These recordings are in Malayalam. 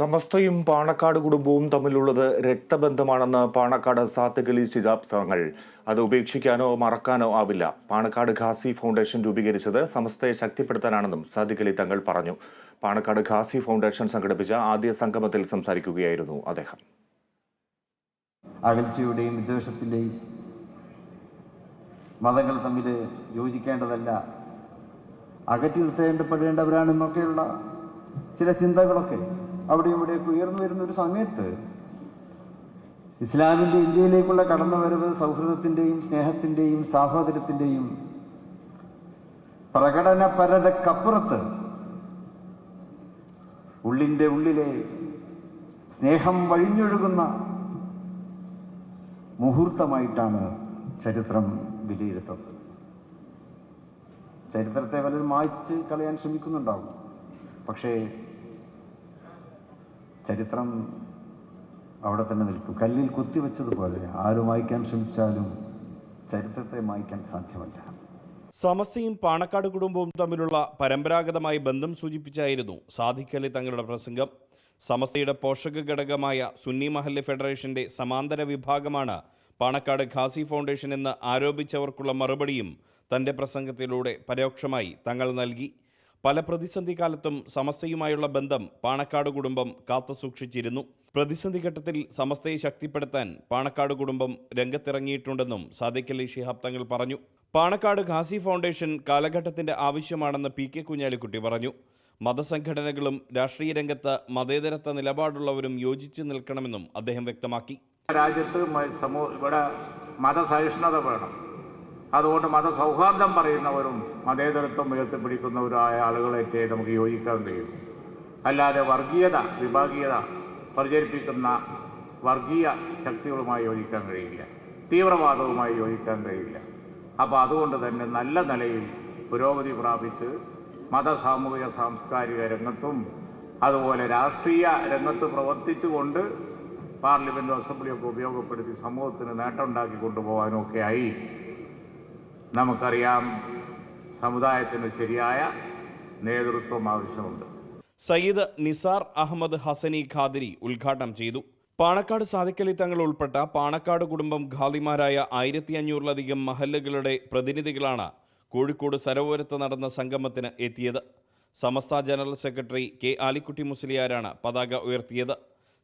സമസ്തയും പാണക്കാട് കുടുംബവും തമ്മിലുള്ളത് രക്തബന്ധമാണെന്ന് പാണക്കാട് സാത്തകലി ശിതാബ് തങ്ങൾ അത് ഉപേക്ഷിക്കാനോ മറക്കാനോ ആവില്ല. പാണക്കാട് ഖാസി ഫൗണ്ടേഷൻ രൂപീകരിച്ചത് സമസ്തയെ ശക്തിപ്പെടുത്താനാണെന്നും സാദിഖലി തങ്ങൾ പറഞ്ഞു. പാണക്കാട് ഖാസി ഫൗണ്ടേഷൻ സംഘടിപ്പിച്ച ആദ്യ സംഗമത്തിൽ സംസാരിക്കുകയായിരുന്നു അദ്ദേഹം. അകൽച്ചയുടെയും വിദ്വേഷത്തിന്റെയും മതങ്ങൾ തമ്മിൽ യോജിക്കേണ്ടതല്ല. അകറ്റി നിർത്തേണ്ടപ്പെടേണ്ടവരാണെന്നൊക്കെയുള്ള ചില ചിന്തകളൊക്കെ അവിടെയും ഇവിടെയൊക്കെ ഉയർന്നു വരുന്ന ഒരു സമയത്ത് ഇസ്ലാമിന്റെ ഇന്ത്യയിലേക്കുള്ള കടന്നുവരവ് സൗഹൃദത്തിന്റെയും സ്നേഹത്തിന്റെയും സാഹോദര്യത്തിന്റെയും പ്രകടനപരതക്കപ്പുറത്ത് ഉള്ളിന്റെ ഉള്ളിലെ സ്നേഹം വഴിഞ്ഞൊഴുകുന്ന മുഹൂർത്തമായിട്ടാണ് ചരിത്രം വിലയിരുത്തുന്നത്. ചരിത്രത്തെ പലരും മായ്ച്ച് കളയാൻ ശ്രമിക്കുന്നുണ്ടാവും. പക്ഷേ ചരിത്രം അവിടെ തന്നെ നിൽക്കും. കല്ലിൽ കുത്തിവെച്ചതുപോലെ ആരും മായ്ക്കാൻ ശ്രമിച്ചാലും ചരിത്രത്തെ മായ്ക്കാൻ സാധ്യമല്ല. സമസ്തയും പാണക്കാട് കുടുംബവും തമ്മിലുള്ള പരമ്പരാഗതമായ ബന്ധം സൂചിപ്പിച്ചായിരുന്നു സാധിക്കലി തങ്ങളുടെ പ്രസംഗം. സമസ്തയുടെ പോഷക ഘടകമായ സുന്നി മഹല്ല് ഫെഡറേഷന്റെ സമാന്തര വിഭാഗമാണ് പാണക്കാട് ഖാസി ഫൗണ്ടേഷൻ എന്ന് ആരോപിച്ചവർക്കുള്ള മറുപടിയും തന്റെ പ്രസംഗത്തിലൂടെ പരോക്ഷമായി തങ്ങൾ നൽകി. പല പ്രതിസന്ധി കാലത്തും സമസ്തയുമായുള്ള ബന്ധം പാണക്കാട് കുടുംബം കാത്തുസൂക്ഷിച്ചിരുന്നു പ്രതിസന്ധി ഘട്ടത്തിൽ സമസ്തയെ ശക്തിപ്പെടുത്താൻ പാണക്കാട് കുടുംബം രംഗത്തിറങ്ങിയിട്ടുണ്ടെന്നും സാദിഖ് അലി ഷിഹാബ് തങ്ങൾ പറഞ്ഞു. പാണക്കാട് ഖാസി ഫൗണ്ടേഷൻ കാലഘട്ടത്തിന്റെ ആവശ്യമാണെന്ന് പി കെ കുഞ്ഞാലിക്കുട്ടി പറഞ്ഞു. മതസംഘടനകളും രാഷ്ട്രീയ രംഗത്ത് മതേതരത്വ നിലപാടുള്ളവരും യോജിച്ചു നിൽക്കണമെന്നും അദ്ദേഹം വ്യക്തമാക്കി. രാജ്യത്ത് ഇവിടെ മതസഹിഷ്ണുത വേണം. അതുകൊണ്ട് മതസൗഹാർദ്ദം പറയുന്നവരും മതേതരത്വം ഉയർത്തിപ്പിടിക്കുന്നവരായ ആളുകളേറ്റേ നമുക്ക് യോജിക്കാൻ കഴിയും. അല്ലാതെ വർഗീയത വിഭാഗീയത പ്രചരിപ്പിക്കുന്ന വർഗീയ ശക്തികളുമായി യോജിക്കാൻ കഴിയില്ല. തീവ്രവാദവുമായി യോജിക്കാൻ കഴിയില്ല. അപ്പോൾ അതുകൊണ്ട് തന്നെ നല്ല നിലയിൽ പുരോഗതി പ്രാപിച്ച് മത സാമൂഹിക സാംസ്കാരിക രംഗത്തും അതുപോലെ രാഷ്ട്രീയ രംഗത്ത് പ്രവർത്തിച്ചുകൊണ്ട് പാർലമെന്റും അസംബ്ലിയൊക്കെ ഉപയോഗപ്പെടുത്തി സമൂഹത്തിന് നേട്ടമുണ്ടാക്കി കൊണ്ടുപോകാനൊക്കെയായി നമുക്കറിയാം സമുദായത്തിന് ശരിയായ നേതൃത്വം ആവശ്യമുണ്ട്. സയ്യിദ് നിസാർ അഹമ്മദ് ഹസനി ഖാദിരി ഉദ്ഘാടനം ചെയ്തു. പാണക്കാട് സാദിക്കലി തങ്ങൾ ഉൾപ്പെട്ട പാണക്കാട് കുടുംബം ഖാദിമാരായ ആയിരത്തി അഞ്ഞൂറിലധികം മഹല്ലുകളുടെ പ്രതിനിധികളാണ് കോഴിക്കോട് സരോവരത്ത് നടന്ന സംഗമത്തിന് എത്തിയത്. Samastha general secretary K Alikutty മുസ്ലിയാരാണ് പതാക ഉയർത്തിയത്.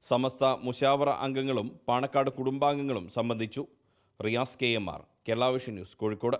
സമസ്ത മുഷാവറ അംഗങ്ങളും പാണക്കാട് കുടുംബാംഗങ്ങളും സംബന്ധിച്ചു. Riyas K M R Kerala vision news Kozhikode.